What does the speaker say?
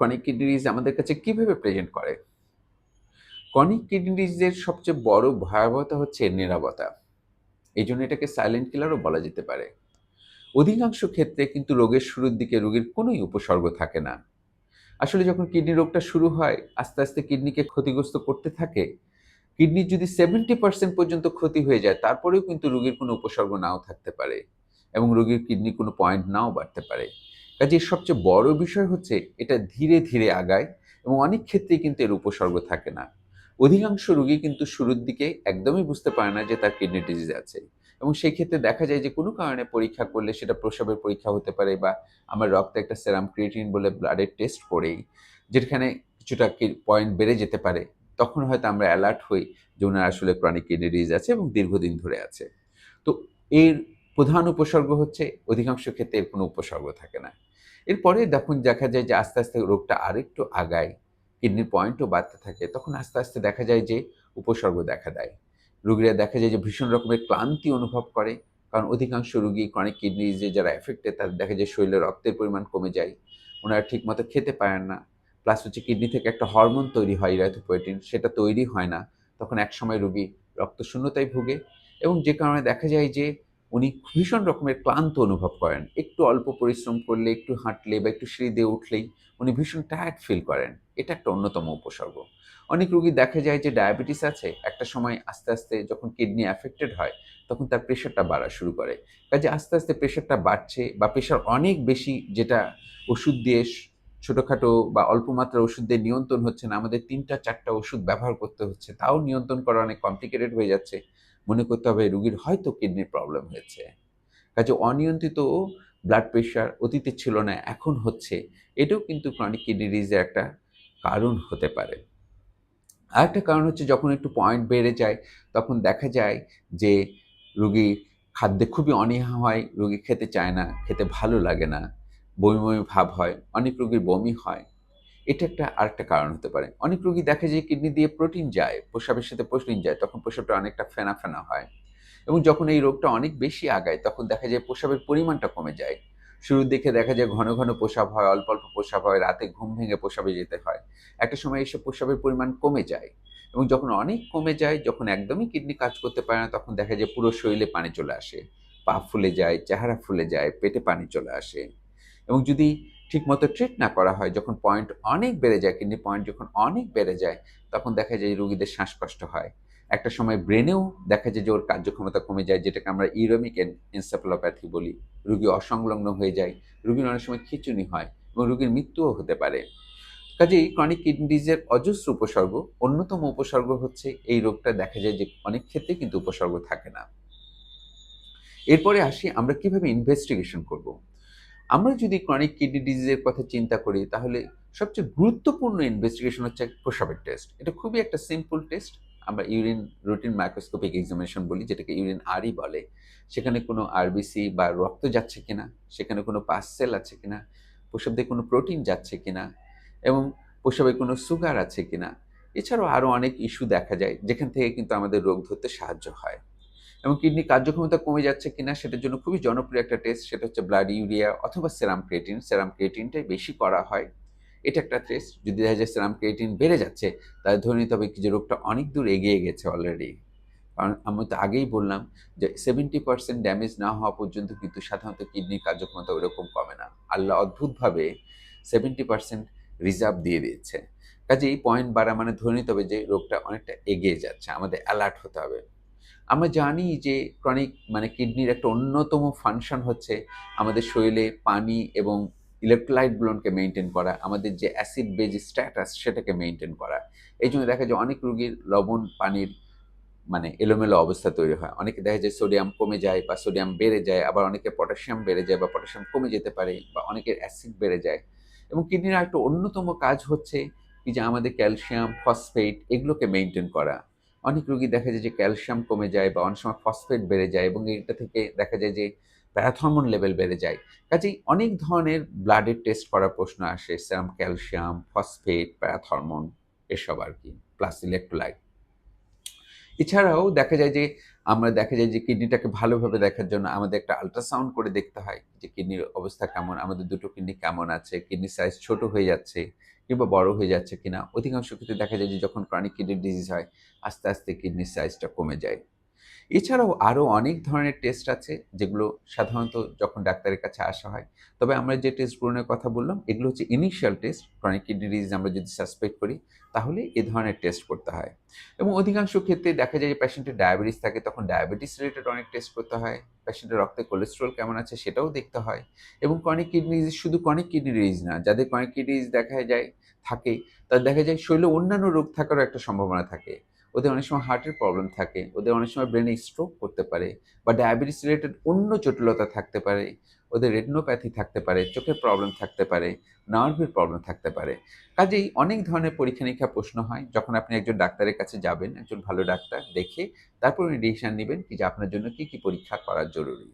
Chronic kidney disease আমাদের কাছে কীভাবে প্রেজেন্ট করে? ক্রনিক কিডনি ডিজিজের সবচেয়ে বড় ভয়াবহতা হচ্ছে নিরাপত্তা এই জন্য এটাকে সাইলেন্ট কিলারও বলা যেতে পারে। অধিকাংশ ক্ষেত্রে কিন্তু রোগের শুরুর দিকে রোগীর কোনোই উপসর্গ থাকে না। আসলে যখন কিডনি রোগটা শুরু হয়, আস্তে আস্তে কিডনিকে ক্ষতিগ্রস্ত করতে থাকে কিডনির যদি সেভেন্টি পার্সেন্ট পর্যন্ত ক্ষতি হয়ে যায়, তারপরেও কিন্তু রোগীর কোনো উপসর্গ নাও থাকতে পারে এবং রোগীর কিডনি কোনো পয়েন্ট নাও বাড়তে পারে। কাজে সবচেয়ে বড় বিষয় হচ্ছে এটা ধীরে ধীরে আগায় এবং অনেক ক্ষেত্রেই কিন্তু এর উপসর্গ থাকে না। অধিকাংশ রোগী কিন্তু শুরুর দিকে একদমই বুঝতে পারে না যে তার কিডনি ডিজিজ আছে এবং সেই ক্ষেত্রে দেখা যায় যে কোনো কারণে পরীক্ষা করলে সেটা প্রসবের পরীক্ষা হতে পারে বা আমার রক্তে একটা সেরাম ক্রিয়েটিন বলে ব্লাডের টেস্ট করেই যেখানে কিছুটা পয়েন্ট বেড়ে যেতে পারে, তখন হয়তো আমরা অ্যালার্ট হই যে ওনার আসলে ক্রনিক কিডনি ডিজিজ আছে এবং দীর্ঘদিন ধরে আছে। তো এর প্রধান উপসর্গ হচ্ছে অধিকাংশ ক্ষেত্রে এর কোনো উপসর্গ থাকে না। এরপরে যখন দেখা যায় যে আস্তে আস্তে রোগটা আরেকটু আগায়, কিডনির পয়েন্টও বাড়তে থাকে, তখন আস্তে আস্তে দেখা যায় যে উপসর্গ দেখা দেয়। রুগীরা দেখা যায় যে ভীষণ রকমের ক্লান্তি অনুভব করে, কারণ অধিকাংশ রুগী ক্রনিক কিডনি যে যারা এফেক্টেড তাদের দেখা যায় শরীরে রক্তের পরিমাণ কমে যায়, ওনারা ঠিকমতো খেতে পারেন না। প্লাস হচ্ছে কিডনি থেকে একটা হরমোন তৈরি হয় ইরাথোপোয়েটিন সেটা তৈরি হয় না। তখন একসময় রুগী রক্তশূন্যতায় ভুগে এবং যে কারণে দেখা যায় যে উনি ভীষণ রকমের ক্লান্ত অনুভব করেন। একটু অল্প পরিশ্রম করলে, একটু হাঁটলে বা একটু সিঁড়ি দিয়ে উঠলেই উনি ভীষণ টায়ার্ড ফিল করেন। এটা একটা অন্যতম উপসর্গ। অনেক রুগী দেখা যায় যে ডায়াবেটিস আছে, একটা সময় আস্তে আস্তে যখন কিডনি অ্যাফেক্টেড হয়, তখন তার প্রেশারটা বাড়া শুরু করে। কাজে আস্তে আস্তে প্রেশারটা বাড়ছে বা প্রেশার অনেক বেশি যেটা ওষুধ দিয়ে ছোটোখাটো বা অল্প মাত্রার ওষুধ দিয়ে নিয়ন্ত্রণ হচ্ছে না, আমাদের তিনটা, চারটা ওষুধ ব্যবহার করতে হচ্ছে, তাও নিয়ন্ত্রণ করা অনেক কমপ্লিকেটেড হয়ে যাচ্ছে। মনে করতে হবে রুগীর হয়তো কিডনির প্রবলেম হয়েছে। কাজে অনিয়ন্ত্রিত ব্লাড প্রেশার অতীতে ছিল না এখন হচ্ছে, এটাও কিন্তু ক্রনিক কিডনি ডিজিজের একটা কারণ হতে পারে। আরেকটা কারণ হচ্ছে যখন একটু পয়েন্ট বেড়ে যায়, তখন দেখা যায় যে রুগী খাদ্যে খুবই অনীহা হয়, রুগী খেতে চায় না, খেতে ভালো লাগে না, বমি বমি ভাব হয়, অনেক রুগীর বমি হয়। এটা একটা আরেকটা কারণ হতে পারে। অনেক রোগী দেখে যে কিডনি দিয়ে প্রোটিন যায় প্রসাবের সাথে প্রোটিন যায়, তখন প্রসাবটা অনেকটা ফেনা ফেনা হয়। এবং যখন এই রোগটা অনেক বেশি আগায়, তখন দেখা যায় প্রসাবের পরিমাণটা কমে যায়। শুরুর দিকে দেখা যায় ঘন ঘন প্রসাব হয়, অল্প অল্প প্রসাব হয়, রাতে ঘুম ভেঙে প্রসাবে যেতে হয়। একটা সময় এসে প্রসাবের পরিমাণ কমে যায় এবং যখন অনেক কমে যায়, যখন একদমই কিডনি কাজ করতে পারে না, তখন দেখা যায় পুরো শরীরে পানি চলে আসে। পা ফুলে যায়, চেহারা ফুলে যায়, পেটে পানি চলে আসে। এবং যদি ঠিকমতো ট্রিট না করা হয়। যখন পয়েন্ট অনেক বেড়ে যায় কিডনি পয়েন্ট যখন অনেক বেড়ে যায়, তখন দেখা যায় রুগীদের শ্বাসকষ্ট হয়। একটা সময় ব্রেনেও দেখা যায় যে ওর কার্যক্ষমতা কমে যায়, যেটাকে আমরা ইউরোমিক এনসেফালোপ্যাথি বলি। রুগী অসংলগ্ন হয়ে যায়, রুগীর অনেক সময় খিচুনি হয় এবং রুগীর মৃত্যুও হতে পারে। কাজেই ক্রনিক কিডনি ডিজিজের অজস্র উপসর্গ, অন্যতম উপসর্গ হচ্ছে এই রোগটা দেখা যায় যে অনেক ক্ষেত্রে কিন্তু উপসর্গ থাকে না। এরপরে আসি আমরা কীভাবে ইনভেস্টিগেশন করব। আমরা যদি ক্রনিক কিডনি ডিজিজের কথা চিন্তা করি, তাহলে সবচেয়ে গুরুত্বপূর্ণ ইনভেস্টিগেশন হচ্ছে প্রসাবের টেস্ট এটা খুবই একটা সিম্পল টেস্ট আমরা ইউরিন রুটিন মাইক্রোস্কোপিক এক্সামিনেশন বলি, যেটাকে ইউরিন আরই বলে। সেখানে কোনো আরবিসি বা রক্ত যাচ্ছে কিনা, সেখানে কোনো পাস সেল আছে কিনা প্রসাব কোনো প্রোটিন যাচ্ছে কিনা, এবং প্রসাবে কোনো সুগার আছে কিনা। এছাড়াও আরও অনেক ইস্যু দেখা যায়, যেখান থেকে কিন্তু আমাদের রোগ ধরতে সাহায্য হয়। এবং কিডনি কার্যক্ষমতা কমে যাচ্ছে কিনা সেটার জন্য খুবই জনপ্রিয় একটা টেস্ট সেটা হচ্ছে ব্লাড ইউরিয়া অথবা সেরাম ক্রিয়েটিন সেরাম ক্রিয়েটিনটাই বেশি করা হয়। এটা একটা টেস্ট যদি দেখা যায় সেরাম ক্রিয়েটিন বেড়ে যাচ্ছে, তাহলে ধরে নিতে হবে যে রোগটা অনেক দূর এগিয়ে গেছে অলরেডি কারণ আমি তো আগেই বললাম যে সেভেন্টি পার্সেন্ট ড্যামেজ না হওয়া পর্যন্ত কিন্তু সাধারণত কিডনির কার্যক্ষমতা ওইরকম কমে না। আল্লাহ অদ্ভুতভাবে সেভেন্টি পার্সেন্ট রিজার্ভ দিয়ে দিচ্ছে কাজে এই পয়েন্ট বাড়া মানে ধরে নিতে হবে যে রোগটা অনেকটা এগিয়ে যাচ্ছে। আমাদের অ্যালার্ট হতে হবে। আমরা জানি যে ক্রনিক মানে কিডনির একটা অন্যতম ফাংশন হচ্ছে আমাদের শরীরে পানি এবং ইলেকট্রোলাইটগুলোকে মেনটেন করা, আমাদের যে অ্যাসিড বেজ স্ট্যাটাস সেটাকে মেনটেন করা। এই জন্য দেখা যায় অনেক রুগীর লবণ পানির মানে এলোমেলো অবস্থা তৈরি হয়। অনেকে দেখা যায় সোডিয়াম কমে যায় বা সোডিয়াম বেড়ে যায়, আবার অনেকে পটাশিয়াম বেড়ে যায় বা পটাশিয়াম কমে যেতে পারে বা অনেকের অ্যাসিড বেড়ে যায়। এবং কিডনির একটা অন্যতম কাজ হচ্ছে কি যে আমাদের ক্যালসিয়াম ফসফেট এগুলোকে মেনটেন করা। অনেক রোগী দেখা যায় যে ক্যালসিয়াম কমে যায় বা অনেক সময় ফসফেট বেড়ে যায় এবং এটা থেকে দেখা যায় যে প্যারাথরমোন লেভেল বেড়ে যায়। কাজেই অনেক ধরনের ব্লাডের টেস্ট করার প্রশ্ন আসে সেরাম ক্যালসিয়াম ফসফেট প্যারাথরমোন এসব আর কি প্লাস ইলেকট্রোলাইট এছাড়াও দেখা যায় যে আমরা দেখা যায় যে কিডনিটাকে ভালোভাবে দেখার জন্য আমাদের একটা আল্ট্রাসাউন্ড করে দেখতে হয় যে কিডনির অবস্থা কেমন, আমাদের দুটো কিডনি কেমন আছে কিডনির সাইজ ছোট হয়ে যাচ্ছে কিংবা বড় হয়ে যাচ্ছে কিনা, অধিকাংশ ক্ষেত্রে দেখা যায় যে যখন ক্রনিক কিডনি ডিজিজ হয়, আস্তে আস্তে কিডনির সাইজটা কমে যায়। এছাড়াও আরও অনেক ধরনের টেস্ট আছে, যেগুলো সাধারণত যখন ডাক্তারের কাছে আসা হয়। তবে আমরা যে টেস্টগুলোর কথা বললাম, এগুলো হচ্ছে initial test chronic kidney disease আমরা যদি সাসপেক্ট করি, তাহলে এ ধরনের টেস্ট করতে হয়। এবং অধিকাংশ ক্ষেত্রে দেখা যায় যে পেশেন্টের ডায়াবেটিস থাকে, তখন ডায়াবেটিস রিলেটেড অনেক টেস্ট করতে হয়। পেশেন্টের রক্তে কোলেস্ট্রল কেমন আছে সেটাও দেখতে হয়। এবং ক্রনিক কিডনি ডিজিজ শুধু ক্রনিক কিডনি ডিজিজ না, যাদের ক্রনিক কিডনি ডিজিজ দেখা যায় থাকে তার দেখা যায় শরীরে অন্যান্য রোগ থাকারও একটা সম্ভাবনা থাকে। ওদের অনেক সময় হার্টের প্রবলেম থাকে, ওদের অনেক সময় ব্রেনে স্ট্রোক করতে পারে বা ডায়াবেটিস রিলেটেড অন্য জটিলতা থাকতে পারে, ওদের রেটিনোপ্যাথি থাকতে পারে, চোখের প্রবলেম থাকতে পারে নার্ভের প্রবলেম থাকতে পারে। কাজেই অনেক ধরনের পরীক্ষা নিরীক্ষা প্রশ্ন হয়, যখন আপনি একজন ডাক্তারের কাছে যাবেন, একজন ভালো ডাক্তার দেখে তারপর উনি ডিসিশন নেবেন কি যে আপনার জন্য কি কি পরীক্ষা করা জরুরি।